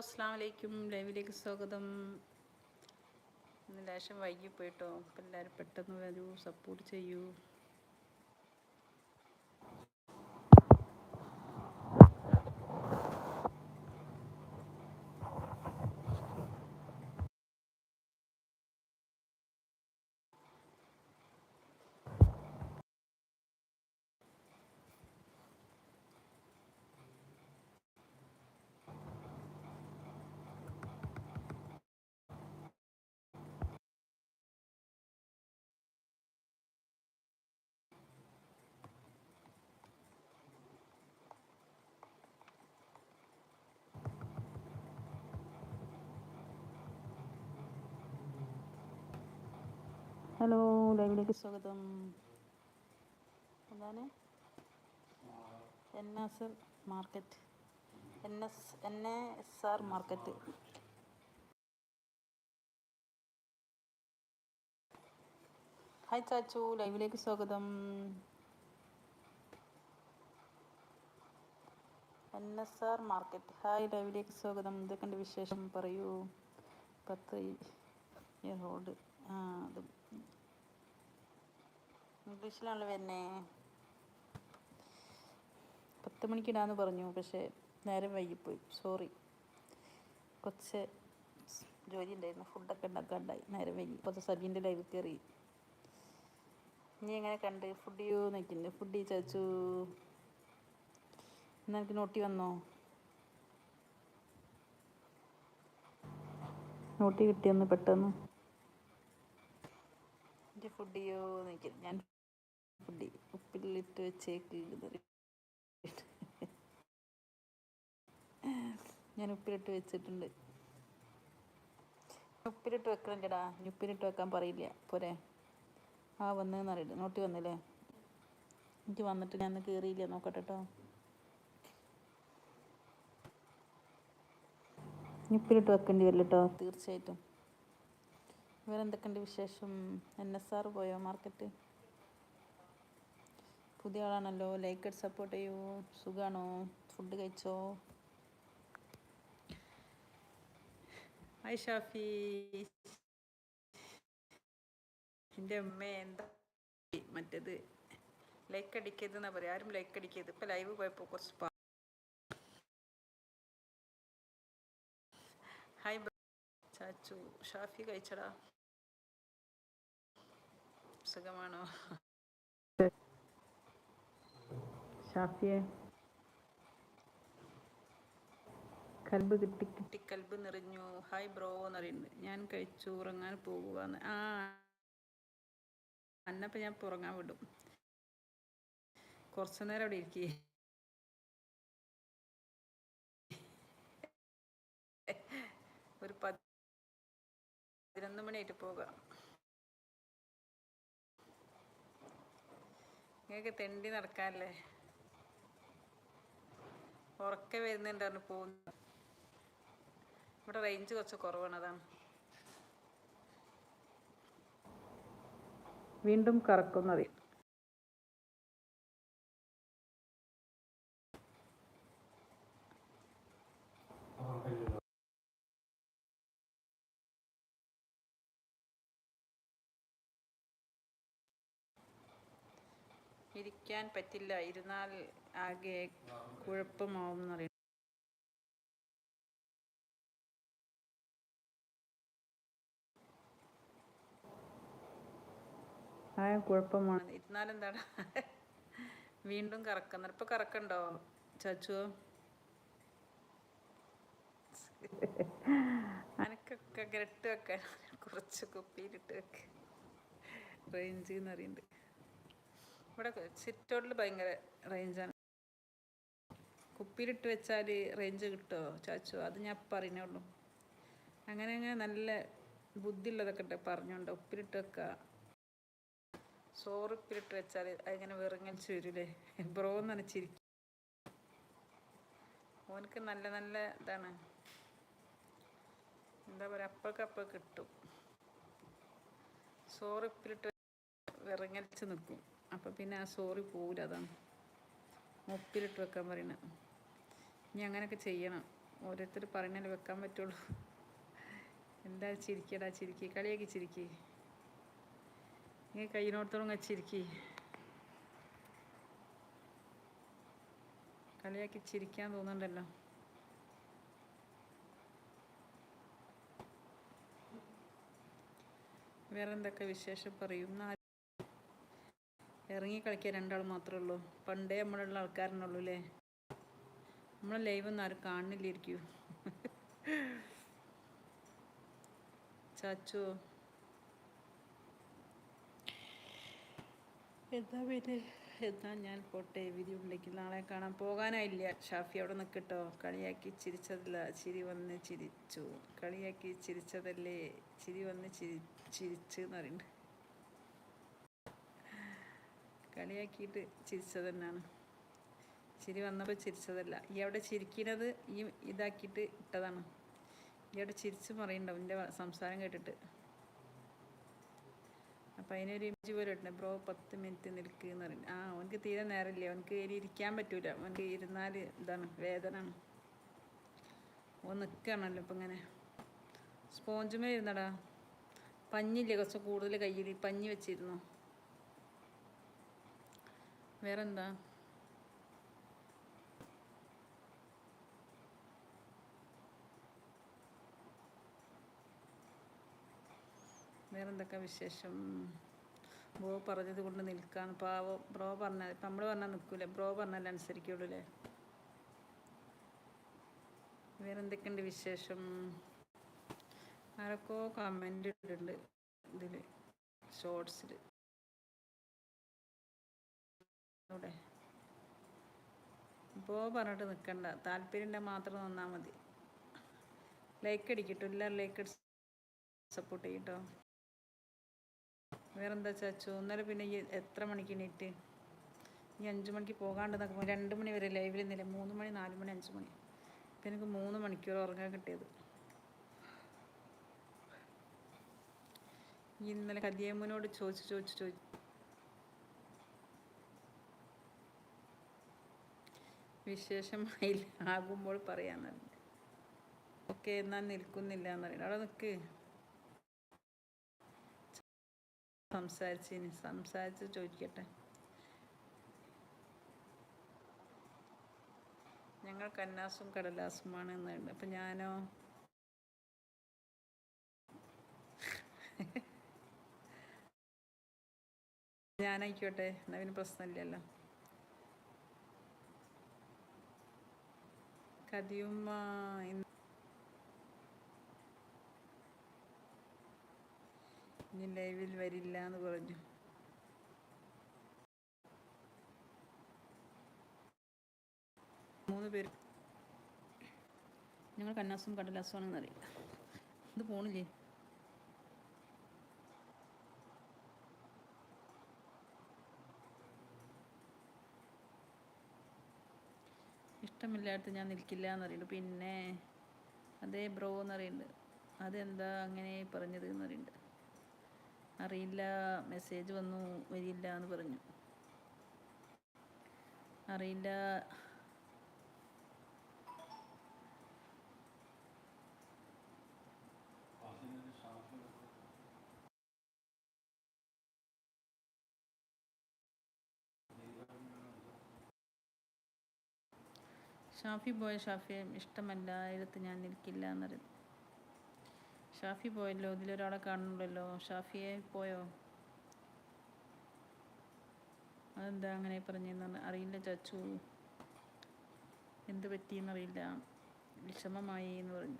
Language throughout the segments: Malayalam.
അസ്സാം വലൈക്കും ലൈവിലേക്ക് സ്വാഗതം. ഇന്ന് ലേശം വൈകി പോയിട്ടോ അപ്പം എല്ലാവരും പെട്ടെന്ന് വരൂ സപ്പോർട്ട് ചെയ്യൂ. ഹലോ ലൈവിലേക്ക് സ്വാഗതം. എന്താണ്? N S market. N S N S R market. Hi Chachu ലൈവിലേക്ക് സ്വാഗതം. N S R market. Hi ലൈവിലേക്ക് സ്വാഗതം. ഇതൊക്കെ വിശേഷം? പറയൂ. പത്ത് ഓൾഡ് ആ അത് ഇംഗ്ലീഷിലാണല്ലോ വരുന്നേ. പത്ത് മണിക്കിടാന്ന് പറഞ്ഞു പക്ഷേ നേരം വൈകിപ്പോയി. സോറി കുറച്ച് ജോലി ഉണ്ടായിരുന്നു. ഫുഡൊക്കെ ഉണ്ടാക്കാണ്ടായി. നേരം വൈകി. ഇപ്പോൾ സബീന്റെ ലൈവ് കയറി നീ എങ്ങനെ കണ്ട്? ഫുഡ് ചെയ്യൂ നിൽക്കുന്നുണ്ട് ഫുഡ് ചച്ചു എന്നെനിക്ക് നോട്ടി വന്നോ? നോട്ടി കിട്ടിയൊന്ന് പെട്ടെന്ന്. ഫുഡ് ചെയ്യോ നിൽക്കും ഞാൻ ഫുഡ് ഉപ്പിലിട്ട് വെച്ചേക്ക് ഞാൻ ഉപ്പിലിട്ട് വെച്ചിട്ടുണ്ട്. ഉപ്പിലിട്ട് വെക്കണം ചേടാ ഉപ്പിലിട്ട് വെക്കാൻ പറയില്ല. പോരെ. ആ വന്നതെന്ന് അറിയില്ല. നോട്ടി വന്നില്ലേ? എനിക്ക് വന്നിട്ട് ഞാൻ കയറിയില്ല നോക്കട്ടെ കേട്ടോ ഉപ്പിലിട്ട് വെക്കേണ്ടി വരില്ല കേട്ടോ തീർച്ചയായിട്ടും. വേറെ എന്തൊക്കെയുണ്ട് വിശേഷം? എൻ എസ് ആർ പോയോ മാർക്കറ്റ്? പുതിയ ആളാണല്ലോ. ലൈക്ക് ഇട്ട് സപ്പോർട്ട് ചെയ്യൂ. സുഖമാണോ ഫുഡ് കഴിച്ചോ? ഹായ് ഷാഫി. എന്റെ അമ്മ എന്താ? മറ്റേത് ലൈക്ക് അടിക്കരുത് എന്നാ പറയാം. ആരും ലൈക്ക് അടിക്കരുത്. ഇപ്പം ലൈവ് പോയപ്പോൾ കുറച്ച് ഹായ് ചാച്ചു. ഷാഫി കഴിച്ചടാ. സുഖമാണോ? ഷാഫിയെ കൽബ് കിട്ടി. കിട്ടി കൽബ് നിറഞ്ഞു. ഹായ് ബ്രോ എന്ന് പറയുന്നത് ഞാൻ കഴിച്ചു. ഉറങ്ങാൻ പോകുക ആ അന്നപ്പം ഞാൻ ഉറങ്ങാൻ വിടും. കുറച്ചു നേരം അവിടെ ഇരിക്കേ. ഒരു പതിനൊന്ന് മണിയായിട്ട് പോകാം. നിങ്ങൾക്ക് തെണ്ടി നടക്കാനല്ലേ ഉറക്കെ വരുന്നുണ്ടായിരുന്നു പോകുന്നു. ഇവിടെ റേഞ്ച് കുറച്ച് കുറവാണ് അതാണ് വീണ്ടും കറക്കുന്നത്. ഇരിക്കാൻ പറ്റില്ല. ഇരുന്നാൽ ആകെ കുഴപ്പമാവും എന്നറിയാം ആ കുഴപ്പമാണ്. ഇരുന്നാലെന്താണ് വീണ്ടും കറക്കുന്ന. ഇപ്പൊ കറക്കണ്ടോ? ചാച്ചു? അനക്കൊക്കെ ഗ്രട്ട് വെക്കാൻ കുറച്ച് കുപ്പിയിലിട്ട് വെക്ക. റേഞ്ച് എന്ന് ഇവിടെ സിറ്റോട്ടിൽ ഭയങ്കര റേഞ്ചാണ് കുപ്പിയിലിട്ട് വെച്ചാൽ റേഞ്ച് കിട്ടുമോ ചാച്ചു? അത് ഞാൻ പറയുന്നുള്ളൂ അങ്ങനെ അങ്ങനെ നല്ല ബുദ്ധിയുള്ളതൊക്കെ ഉണ്ട് പറഞ്ഞോണ്ട് ഉപ്പിലിട്ട് വെക്കുക ചോറ് ഉപ്പിലിട്ട് വെച്ചാൽ അതിങ്ങനെ വെറുങ്ങലിച്ച് വരൂലേ ബ്രോ നനച്ചിരിക്കും ഓനക്ക് നല്ല നല്ല ഇതാണ്. എന്താ പറയുക അപ്പോഴൊക്കെ കിട്ടും. ചോറ് ഉപ്പിലിട്ട് വിറങ്ങലിച്ച് നിൽക്കും അപ്പം പിന്നെ ആ സോറി പോവില്ല അതാണ്. മുപ്പിലിട്ട് വെക്കാൻ പറയുന്നത് ഇനി അങ്ങനെയൊക്കെ ചെയ്യണം. ഓരോരുത്തർ പറയണല്ലേ വെക്കാൻ പറ്റുള്ളൂ. എന്താ ചിരിക്കടാ ചിരിക്കി. കളിയാക്കി ചിരിക്കി. നീ കയ്യിനോടത്തോളം ചിരിക്കി. കളിയാക്കി ചിരിക്കാൻ തോന്നുന്നുണ്ടല്ലോ. വേറെന്തൊക്കെ വിശേഷം പറയും? ഇറങ്ങി കളിക്കാൻ രണ്ടാൾ മാത്രമേ ഉള്ളൂ. പണ്ടേ നമ്മളുള്ള ആൾക്കാരനുള്ളൂ അല്ലേ നമ്മളെ ലൈവ് ഒന്നും ആരും കാണുന്നില്ലായിരിക്കും. ചാച്ചു. എന്താ പേര് എന്താ ഞാൻ പോട്ടെ വിധി ഉള്ളിലേക്ക് നാളെ കാണാൻ പോകാനായില്ല. ഷാഫി അവിടെ നിൽക്കട്ടോ കളിയാക്കി ചിരിച്ചതല്ല. ചിരി വന്ന് ചിരിച്ചു. കളിയാക്കി ചിരിച്ചതല്ലേ? ചിരി വന്ന് ചിരി ചിരിച്ച് എന്ന് പറയുന്നുണ്ട് കളിയാക്കിയിട്ട് ചിരിച്ചത് തന്നെയാണ്. ചിരി വന്നപ്പോൾ ചിരിച്ചതല്ല. ഈ അവിടെ ചിരിക്കുന്നത് ഈ ഇതാക്കിയിട്ട് ഇട്ടതാണ്. ഈ അവിടെ ചിരിച്ച് പറയുന്നുണ്ടാവും എന്റെ സംസാരം കേട്ടിട്ട്. അപ്പം അതിനൊരു ഇമേജ് പോലെ ഇട്ടുണ്ട്. ബ്രോ പത്ത് മിനിറ്റ് നിൽക്കുക എന്ന് പറയുന്നത് ആ അവനക്ക് തീരെ നേരമില്ല. അവനക്ക് ഇനി ഇരിക്കാൻ പറ്റൂല. അവനക്ക് ഇരുന്നാൽ ഇതാണ് വേദനയാണ് ഓ നിൽക്കുകയാണല്ലോ ഇപ്പം ഇങ്ങനെ. സ്പോഞ്ചുമേ ഇരുന്നടാ. പഞ്ഞില്ലേ കുറച്ച് കൂടുതൽ കയ്യിൽ പഞ്ഞി വെച്ചിരുന്നു? വേറെന്താ? വേറെന്തൊക്കെ വിശേഷം? ബ്രോ പറഞ്ഞത് കൊണ്ട് നിൽക്കാണ്. പാവം ബ്രോ പറഞ്ഞാൽ ഇപ്പം നമ്മൾ പറഞ്ഞാൽ നിൽക്കൂലേ ബ്രോ പറഞ്ഞാലേ അനുസരിക്കുള്ളൂ അല്ലേ? വേറെന്തൊക്കെയുണ്ട് വിശേഷം? ആരൊക്കെ കമന്റ് ഇട്ടിട്ടുണ്ട് ഇതിൽ ഷോർട്സിൽ ഇവിടെ ഇപ്പോൾ പറഞ്ഞിട്ട് നിൽക്കണ്ട താല്പര്യം മാത്രം നിന്നാൽ മതി. ലൈക്ക് അടിക്കട്ടോ. എല്ലാവരും ലൈക്ക് അടിച്ച് സപ്പോർട്ട് ചെയ്യട്ടോ. വേറെന്താ ചാച്ചു? ഒന്നര പിന്നെ എത്ര മണിക്ക് എണീറ്റ്? ഈ അഞ്ച് മണിക്ക് പോകാണ്ട് നോക്കുമ്പോൾ രണ്ട് മണി വരെ ലൈവിൽ നിന്നില്ല? മൂന്ന് മണി നാല് മണി അഞ്ച് മണി. ഇപ്പം എനിക്ക് മൂന്ന് മണിക്കൂർ ഉറങ്ങാൻ കിട്ടിയത്. ഇന്നലെ കതിയമ്മനോട് ചോദിച്ചു ചോദിച്ചു ചോദിച്ചു വിശേഷമായില്ല. ആകുമ്പോൾ പറയാന്നല്ല ഓക്കെ എന്നാൽ നിൽക്കുന്നില്ല എന്നറിയില്ല അവിടെ നിൽക്ക്. സംസാരിച്ചിന് സംസാരിച്ച് ചോദിക്കട്ടെ. ഞങ്ങൾ കന്നാസും കടലാസുമാണ് എന്നുണ്ട് അപ്പം ഞാനോ? ഞാനായിക്കോട്ടെ. എന്നാ പിന്നെ പ്രശ്നമില്ലല്ലോ. കതിയുമ്മ ഇനി ലൈവിൽ വരില്ല എന്ന് പറഞ്ഞു. മൂന്ന് പേര്. ഞങ്ങൾ കന്നാസും കടലാസും അറിയില്ല ഇത് പോണില്ലേ? ഇഷ്ടമില്ലാത്ത ഞാൻ നിൽക്കില്ല എന്നറിയുന്നുണ്ട് പിന്നെ അതേ ബ്രോ എന്നറിയുന്നുണ്ട് അതെന്താ അങ്ങനെ പറഞ്ഞത് എന്നറിയുന്നുണ്ട് അറിയില്ല മെസ്സേജ് വന്നു വരില്ല എന്ന് പറഞ്ഞു. അറിയില്ല ഷാഫി പോയ ഷാഫിയെ ഇഷ്ടമല്ലായിടത്ത് ഞാൻ നിൽക്കില്ല എന്നറിയും. ഷാഫി പോയല്ലോ ഇതിലൊരാളെ കാണുന്നുണ്ടല്ലോ. ഷാഫിയെ പോയോ? അതെന്താ അങ്ങനെ പറഞ്ഞെന്ന് അറിയില്ല ചച്ചു. എന്ത് പറ്റിയെന്നറിയില്ല വിഷമമായി എന്ന് പറഞ്ഞു.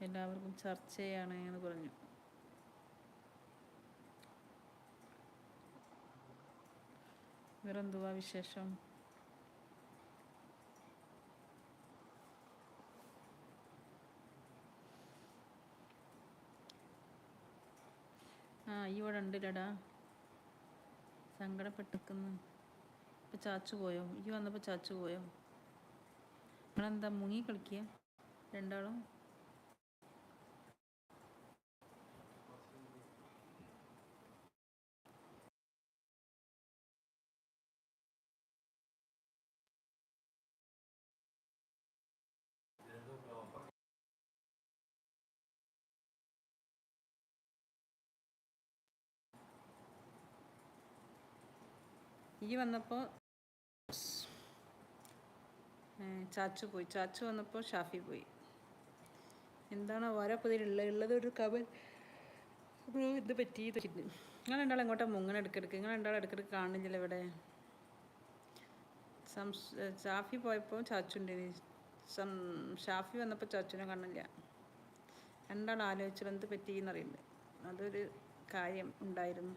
എല്ലാവർക്കും ചർച്ചയാണ് എന്ന് പറഞ്ഞു. വേറെന്തുവാ വിശേഷം? ആ ഈ ഇവിടെ ഉണ്ടല്ലടാ. സങ്കടപ്പെട്ടിരിക്കുന്നു. ഇപ്പം ചാച്ചു പോയോ? ഈ വന്നപ്പോൾ ചാച്ചു പോയോ? നിങ്ങളെന്താ മുങ്ങി കളിക്കുക രണ്ടാളും? ഈ വന്നപ്പോൾ ചാച്ചു പോയി. ചാച്ചു വന്നപ്പോൾ ഷാഫി പോയി. എന്താണ് ഓരോ പുതിയ ഉള്ളത് ഒരു കവൽ? ഇത് പറ്റി നിങ്ങൾ രണ്ടാളും എങ്ങോട്ടാ മുങ്ങനെ എടുക്കെടുക്ക് നിങ്ങൾ രണ്ടാളും ഇടയ്ക്കിടയ്ക്ക് കാണുന്നില്ല ഇവിടെ. ഷാഫി പോയപ്പോൾ ചാച്ചുണ്ട് സം ഷാഫി വന്നപ്പോൾ ചാച്ചുനെ കാണില്ല എന്താണ് ആലോചിച്ചത് എന്ത് പറ്റിയെന്നറിയുന്നത് അതൊരു കാര്യം ഉണ്ടായിരുന്നു.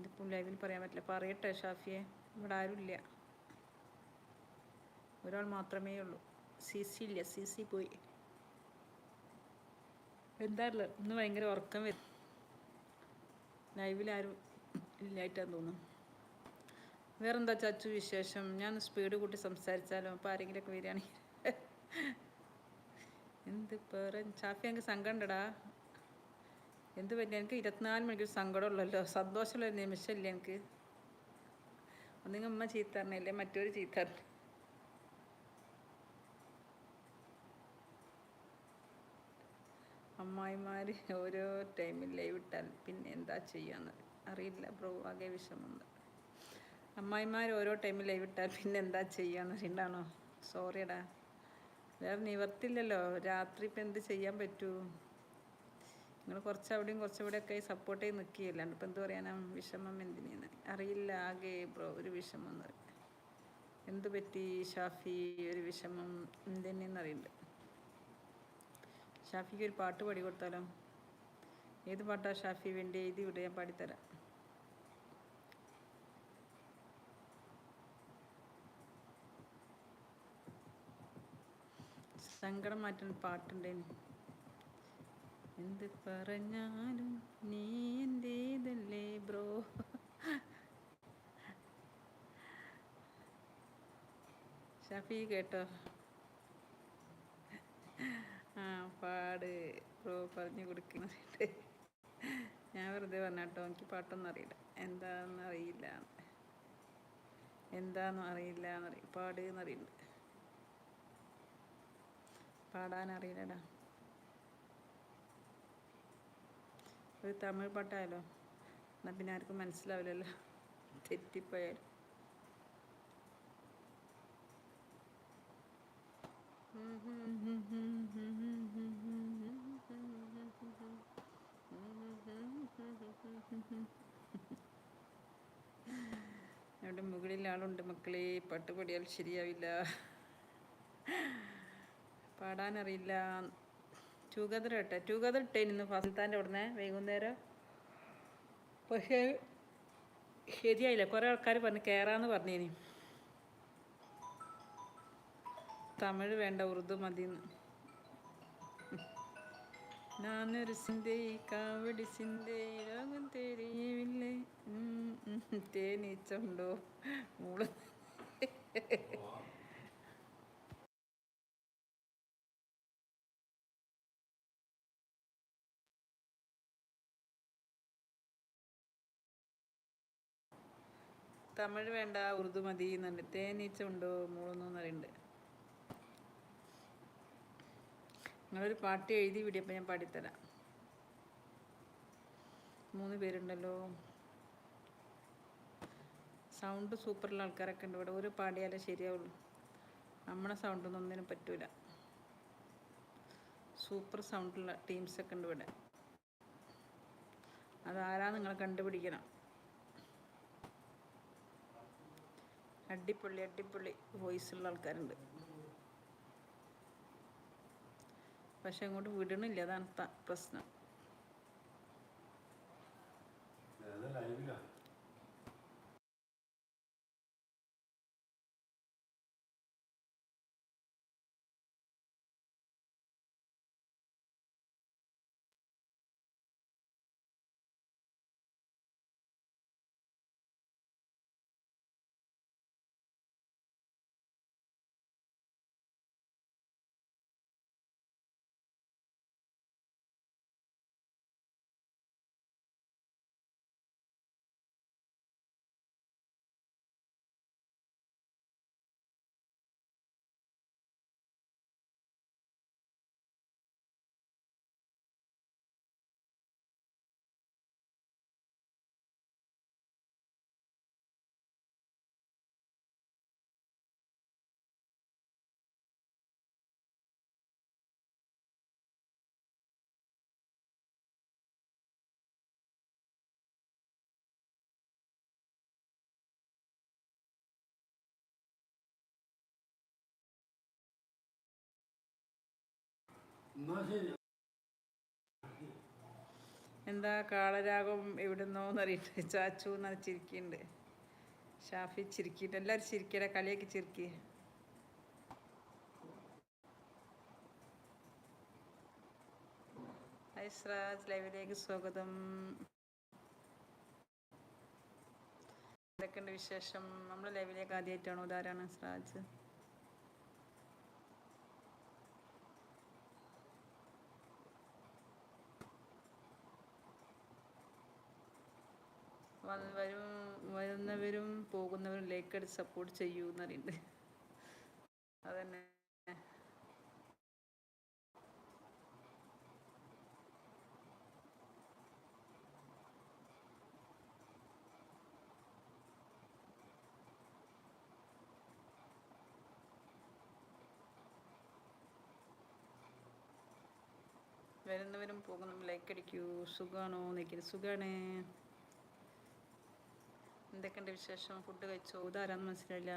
ഇതിപ്പോൾ ലൈവിൽ പറയാൻ പറ്റില്ല. പറയട്ടെ ഷാഫിയെ. ഇവിടെ ആരുമില്ല ഒരാൾ മാത്രമേ ഉള്ളൂ. സി സി ഇല്ല. സി സി പോയി. എന്താറില്ല ഇന്ന് ഭയങ്കര ഉറക്കം വരും. ലൈവിൽ ആരും ഇല്ലായിട്ടാന്ന് തോന്നുന്നു. വേറെന്താ ചാച്ചു വിശേഷം? ഞാൻ സ്പീഡ് കൂട്ടി സംസാരിച്ചാലോ? അപ്പോൾ ആരെങ്കിലുമൊക്കെ വരികയാണെങ്കിൽ. എന്ത് പറഞ്ഞ ചാപ്പി എനിക്ക് സങ്കടം ഉണ്ടടാ. എന്ത് പറ്റി? എനിക്ക് ഇരുപത്തിനാല് മണിക്കൂർ സങ്കടമുള്ളല്ലോ. സന്തോഷമുള്ള നിമിഷമല്ലേ എനിക്ക്? ഒന്നിങ്ങ അമ്മ ചീത്തറിനല്ലേ മറ്റൊരു ചീത്തറി അമ്മായിമാര് ഓരോ ടൈമിൽ ലൈവ് ഇട്ടാൽ പിന്നെ എന്താ ചെയ്യാന്ന് അറിയില്ല ബ്രോ ആകെ വിഷമമുണ്ട്. അമ്മായിമാർ ഓരോ ടൈമിൽ ലൈവ് ഇട്ടാൽ പിന്നെ എന്താ ചെയ്യാന്ന് അറിയണ്ടാണോ? സോറിയടാ വേറെ നിവർത്തില്ലല്ലോ. രാത്രി ഇപ്പം എന്ത് ചെയ്യാൻ പറ്റൂ? നിങ്ങൾ കുറച്ച് അവിടെയും കുറച്ച് ഇവിടെയൊക്കെ സപ്പോർട്ട് ചെയ്ത് നിൽക്കുകയല്ലാണ്ട് ഇപ്പം എന്ത് പറയാനാ? വിഷമം എന്തിനാണ് അറിയില്ല ആകെ ബ്രോ ഒരു വിഷമം എന്ന് പറയും എന്ത് പറ്റി ഷാഫി? ഒരു വിഷമം എന്തെന്നെന്ന് അറിയണ്ട് ഷാഫിക്ക് ഒരു പാട്ട് പാടി കൊടുത്താലോ? ഏത് പാട്ടാ ഷാഫി വേണ്ടി എഴുതി വിടുക ഞാൻ പാടിത്തരാം. സങ്കടം മാറ്റാൻ പാട്ടുണ്ടേന് എന്ത് പറഞ്ഞാലും നീ എന്തേതല്ലേ ബ്രോ? ഷഫി കേട്ടോ? ആ പാട്. ബ്രോ പറഞ്ഞു കൊടുക്കുന്നുണ്ട്. ഞാൻ വെറുതെ പറഞ്ഞാട്ടോ എനിക്ക് പാട്ടൊന്നും അറിയില്ല. എന്താണെന്ന് അറിയില്ല. എന്താണെന്നും അറിയില്ല എന്നറിയും പാട് എന്നറിയുന്നുണ്ട് പാടാൻ ഒരു തമിഴ് പാട്ടായാലോ? എന്നാൽ പിന്നെ ആർക്കും മനസ്സിലാവില്ലല്ലോ. തെറ്റിപ്പോയാലും അവിടെ മുകളിൽ ആളുണ്ട് മക്കളെ. പാട്ട് പാടിയാൽ ശരിയാവില്ല. പാടാനറിയില്ല. ടൂഗദർ ഇട്ടെ ടൂഗദർ ഇട്ടേനിന്ന് ഫസൽത്താന്റെ ഉടനെ വൈകുന്നേരം പക്ഷേ ശരിയായില്ല കുറേ ആൾക്കാർ പറഞ്ഞു കയറാന്ന് പറഞ്ഞേനി. തമിഴ് വേണ്ട ഉറുദു മതിന്ന്. ഞാനൊരു സിന്തേ കാവടി സിന്തേ ലോകം തെരിയവില്ലേ തേനീച്ചുണ്ടോ മൂള. തമിഴ് വേണ്ട ഉറുദു മതി എന്നുണ്ട് തേനീച്ച ഉണ്ടോ മൂളൊന്നു പറയുന്നുണ്ട്. നിങ്ങളൊരു പാട്ട് എഴുതി വിടിയപ്പോൾ ഞാൻ പാടിത്തരാം. മൂന്ന് പേരുണ്ടല്ലോ. സൗണ്ട് സൂപ്പറുള്ള ആൾക്കാരൊക്കെ ഉണ്ട് ഇവിടെ. ഒരു പാടിയാലേ ശരിയാവുള്ളൂ. നമ്മുടെ സൗണ്ടൊന്നും ഒന്നിനും പറ്റൂല. സൂപ്പർ സൗണ്ടുള്ള ടീംസൊക്കെ ഉണ്ട് ഇവിടെ. അതാരാ നിങ്ങൾ കണ്ടുപിടിക്കണം? അടിപൊളി അടിപൊളി വോയിസുള്ള ആൾക്കാരുണ്ട്. പക്ഷെ അങ്ങോട്ട് വിടണില്ല അതാണ് പ്രശ്നം. എന്താ കാളരാഗം എവിടുന്നോന്ന് അറിയിട്ട് ചാച്ചു എന്ന് ചിരിക്കുന്നുണ്ട് ഷാഫി ചിരിക്കിട്ട് എല്ലാവരും ചിരിക്കട കളിയൊക്കെ ചിരിക്കി. ഐസ്രാജ് ലൈവിലേക്ക് സ്വാഗതം. എന്തൊക്കെയുണ്ട് വിശേഷം? നമ്മൾ ലൈവിലേക്ക് ആദ്യമായിട്ടാണോ ഇതാരാണ് സ്രാജ് വരും വരുന്നവരും പോകുന്നവരും ലൈക്ക് അടിച്ച് സപ്പോർട്ട് ചെയ്യൂ എന്ന് പറയുന്നുണ്ട്. അതന്നെ. വരുന്നവരും പോകുന്നവരും ലൈക്ക് അടിക്കൂ. സുഖാണോ നിൽക്കുന്നത് സുഖാണ്. എന്തൊക്കെയുണ്ട് വിശേഷം? ഫുഡ് കഴിച്ചോ? ഇതാരാന്ന് മനസ്സിലായില്ല.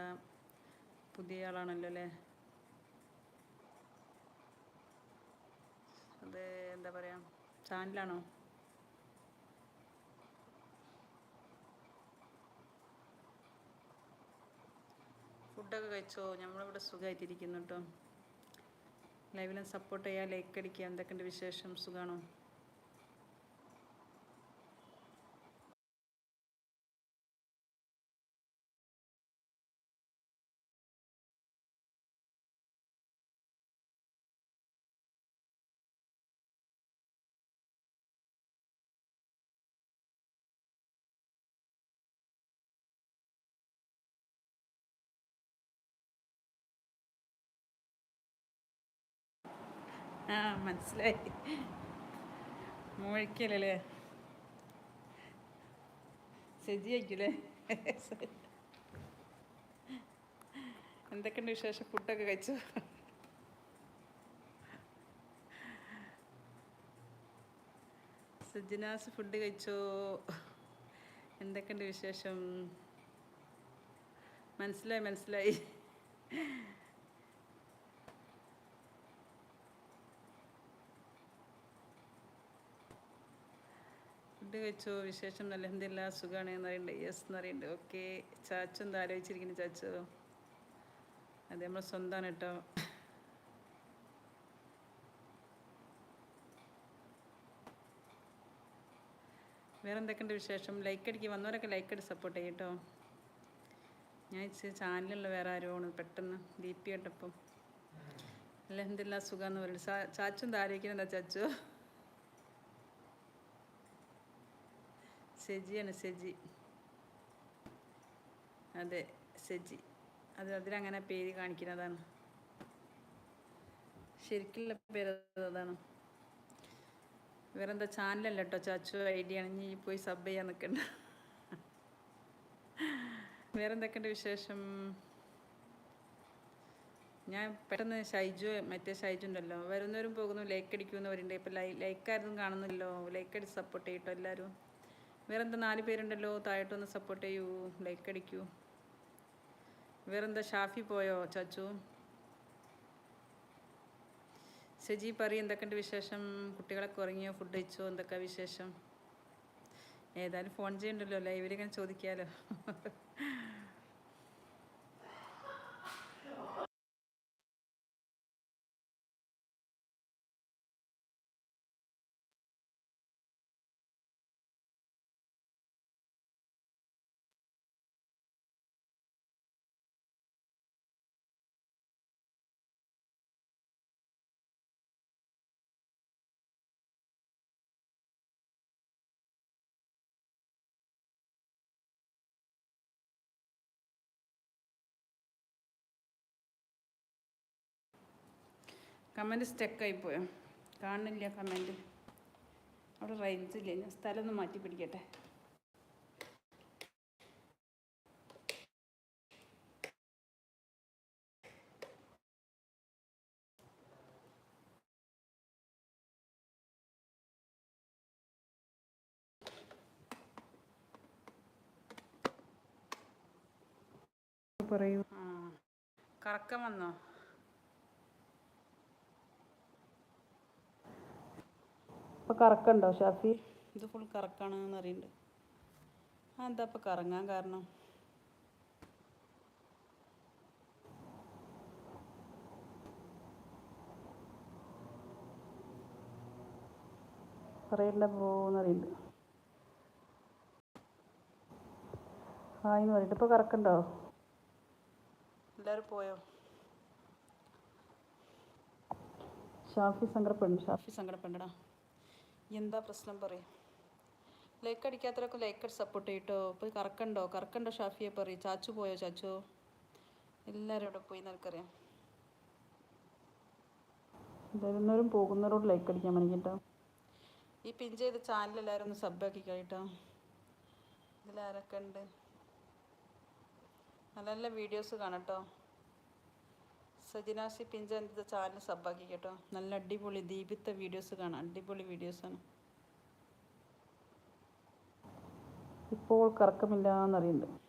പുതിയ ആളാണല്ലോ അല്ലേ? അത് എന്താ പറയാ? ചാനലാണോ? ഫുഡൊക്കെ കഴിച്ചോ? നമ്മളിവിടെ സുഖമായിട്ടിരിക്കുന്നു കേട്ടോ ലൈവിലും സപ്പോർട്ട് ചെയ്യുക ലൈക്ക് അടിക്കുക. എന്തൊക്കെയുണ്ട് വിശേഷം? സുഖാണോ? മനസ്സിലായി. മുഴിക്കലല്ലേ സെജി ആയിക്കൂലേ എന്തൊക്കെയുണ്ട് വിശേഷം? ഫുഡൊക്കെ കഴിച്ചു? സജ്ജനാസ് ഫുഡ് കഴിച്ചോ? എന്തൊക്കെയുണ്ട് വിശേഷം? മനസ്സിലായി മനസ്സിലായി. ഫുഡ് കഴിച്ചോ? വിശേഷം എന്തെല്ലാം സുഖമാണ് എന്ന് പറയുന്നുണ്ട് യെസ് എന്ന് പറയുന്നുണ്ട് ഓക്കെ ചാച്ചു എന്താ ആലോചിച്ചിരിക്കുന്നു ചാച്ചു? അത് നമ്മൾ സ്വന്തമാണ് കേട്ടോ. വേറെ എന്തൊക്കെയുണ്ട് വിശേഷം? ലൈക്ക് അടിക്കുക വന്നവരൊക്കെ ലൈക്ക് അടി സപ്പോർട്ട് ചെയ്യും കേട്ടോ. ഞാൻ ഇച്ചിരി ചാനലുള്ള വേറെ ആരുമാണ് പെട്ടെന്ന് ദീപ്തി കേട്ടപ്പം അല്ല എന്തെല്ലാം സുഖമെന്ന് പറയുന്നത് ചാച്ചു എന്താ ആലോചിക്കുന്നത് എന്താ ചാച്ചു? സെജിയാണ് സെജി. അതെ സെജി. അത് അതിലങ്ങനെ പേര് കാണിക്കുന്നതാണ്. ശരിക്കുള്ള പേര് അതാണ്. വേറെന്താ ചാനലല്ല കേട്ടോ ചാച്ചു ഐഡിയ ആണ് ഇനി പോയി സബ് ചെയ്യാൻ നിൽക്കണ്ട വേറെന്തൊക്കെയുണ്ട് വിശേഷം? ഞാൻ പെട്ടെന്ന് ഷൈജു മറ്റേ ഷൈജു ഉണ്ടല്ലോ. വരുന്നവരും പോകുന്നു ലൈക്ക് അടിക്കുമെന്ന് പറയുന്നുണ്ട് ഇപ്പം ലൈ ലൈക്കായിരുന്നു കാണുന്നില്ലല്ലോ. ലൈക്ക് അടിച്ച് സപ്പോർട്ട് ചെയ്യട്ടോ എല്ലാവരും. വേറെന്താ നാല് പേരുണ്ടല്ലോ താഴോട്ടൊന്ന് സപ്പോർട്ട് ചെയ്യൂ ലൈക്ക് അടിക്കൂ. വേറെന്താ ഷാഫി പോയോ ചച്ചു? സജി പറയും എന്തൊക്കെയുണ്ട് വിശേഷം? കുട്ടികളൊക്കെ ഉറങ്ങിയോ ഫുഡ് കഴിച്ചോ എന്തൊക്കെ വിശേഷം? ഏതായാലും ഫോൺ ചെയ്യണ്ടല്ലോ ലൈവിൽ ഇങ്ങനെ ചോദിക്കാമല്ലോ കമന്റ് സ്റ്റക്കായിപ്പോയോ? കാണുന്നില്ല കമന്റ്. അവിടെ റേഞ്ച് ഇല്ല? ഞാൻ സ്ഥലം ഒന്ന് മാറ്റി പിടിക്കട്ടെ. പറയൂ. ആ കറക്കം വന്നോ? ഇപ്പം കറക്കണ്ടോ ഷാഫി? ഇത് ഫുൾ കറക്കാണെന്ന് അറിയുന്നുണ്ട് ആ എന്താ ഇപ്പം കറങ്ങാൻ കാരണം? പറയണ്ട പോന്ന് അറിയുന്നുണ്ട് ഹായ് എന്ന് പറഞ്ഞിട്ട് ഇപ്പോൾ കറക്കണ്ടോ? എല്ലാവരും പോയോ? ഷാഫി സങ്കടപ്പെടുന്നു ഷാഫി. സങ്കടപ്പെടടാ എന്താ പ്രശ്നം പറയും. ലൈക്ക് അടിക്കാത്തവരൊക്കെ ലൈക്ക് സപ്പോർട്ട് ചെയ്യട്ടോ. ഇപ്പോൾ കറക്കണ്ടോ? കറക്കണ്ടോ ഷാഫിയെ പറയും. ചാച്ചു പോയോ ചാച്ചു? എല്ലാവരും ഇവിടെ പോയി നിനക്കറിയാം വരുന്നവരും പോകുന്നവരോട് ലൈക്ക് അടിക്കാൻ കേട്ടോ ഈ പിൻ ചെയ്ത ചാനൽ എല്ലാവരും ഒന്ന് സബ്ബാക്കി കഴിട്ടോ ഇതിലാരൊക്കെ ഉണ്ട്? നല്ല നല്ല വീഡിയോസ് കാണട്ടോ. സജിനാസി പിഞ്ച എന്റെ ചാനൽ സബ്ബാക്കി കേട്ടോ. നല്ല അടിപൊളി ദീപിത്ത വീഡിയോസ് കാണാം. അടിപൊളി വീഡിയോസാണ് ഇപ്പോൾ കറക്കമില്ല എന്നറിയുന്നുണ്ട്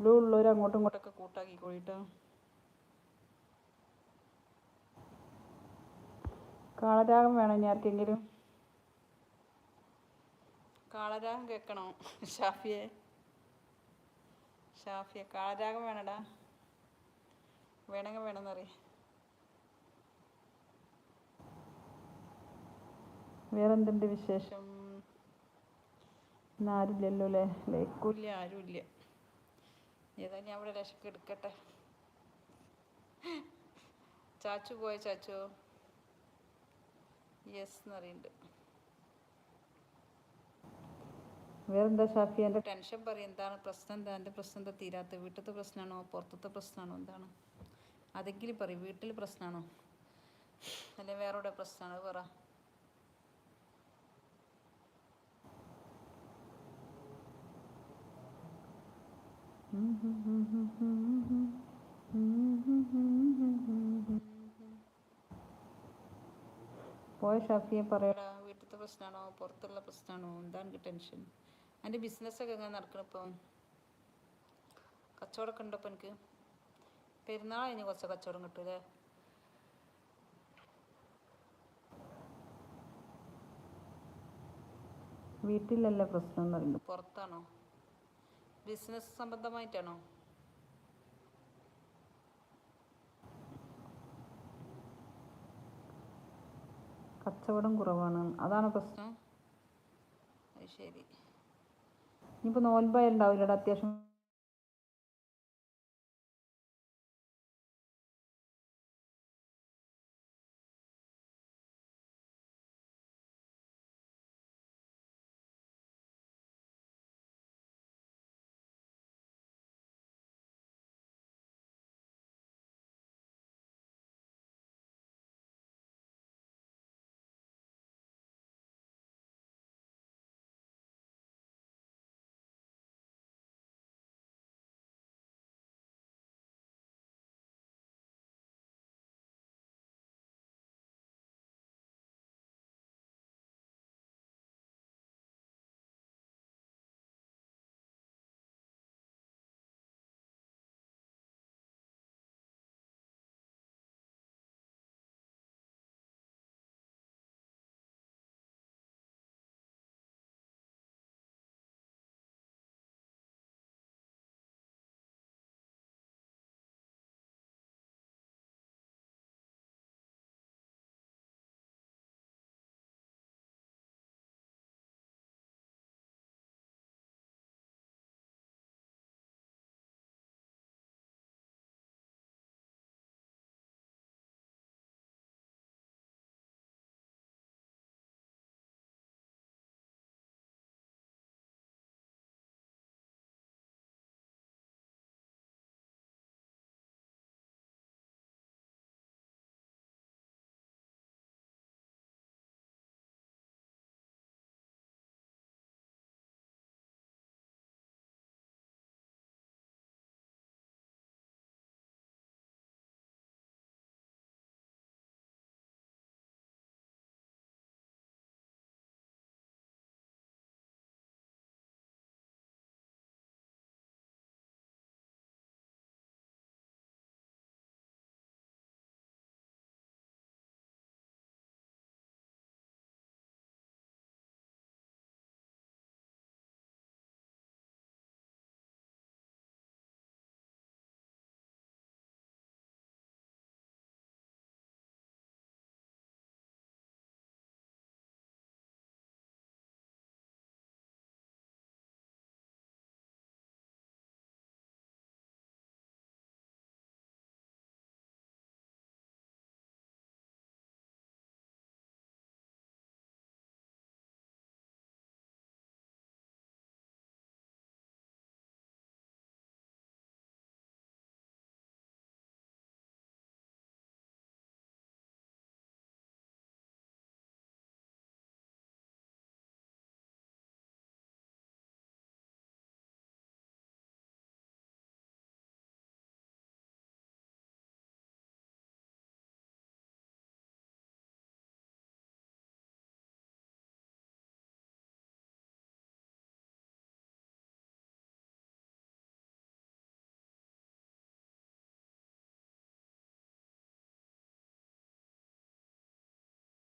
ബ്ലൂ ഉള്ളവർ അങ്ങോട്ടും ഇങ്ങോട്ടൊക്കെ കൂട്ടാക്കി കൂട്ടാക്കിക്കോളിട്ടോ. കാളരാഗം വേണം ഞാർക്കെങ്കിലും ആർക്കെങ്കിലും? കാളരാഗം കേൾക്കണോ? ഷാഫിയെ? ഷാഫിയ കാളരാഗം വേണടാ. വേണമെങ്കിൽ വേണമെന്നറിയ വേറെന്തുണ്ട് വിശേഷം? ഇന്ന് ആരുമില്ലല്ലോ അല്ലേ ലൈക്കൂല്ല ആരുമില്ല ഏതാ ഞാൻ ഇവിടെ ലക്ഷക്ക് എടുക്കട്ടെ. ചാച്ചു പോയ ചാച്ചു? യെസ് എന്നറിയുന്നുണ്ട് വേറെന്താ ഷാഫി? എന്റെ ടെൻഷൻ പറയും. എന്താണ് പ്രശ്നം? എന്താ? എന്റെ പ്രശ്നം എന്താ? തീരാത്ത വീട്ടിലത്തെ പ്രശ്നമാണോ? പുറത്തത്തെ പ്രശ്നമാണോ? എന്താണ്? അതെങ്കിലും പറയും. വീട്ടിൽ പ്രശ്നമാണോ? അല്ലെ വേറെ പ്രശ്നമാണോ? പറ. പോയ ഷാഫിയെ? പറയടാ വീട്ടിലത്തെ പ്രശ്നമാണോ? പുറത്തുള്ള പ്രശ്നമാണോ? എന്താണ് ടെൻഷൻ? എന്റെ ബിസിനസ്സൊക്കെ എങ്ങനെ നടക്കണം ഇപ്പം കച്ചവടമൊക്കെ ഉണ്ടോ ഇപ്പം എനിക്ക്? പെരുന്നാൾ കഴിഞ്ഞ് കുറച്ച് കച്ചവടം കിട്ടൂലേ വീട്ടിലല്ല പ്രശ്നം എന്ന് പറയുന്നത്? പുറത്താണോ? ബിസിനസ് സംബന്ധമായിട്ടാണോ? കച്ചവടം കുറവാണ്. അതാണ് പ്രശ്നം? അത് ശരി. ഇനിയിപ്പോൾ നോൻപായ ഉണ്ടാവില്ലടാ അത്യാവശ്യം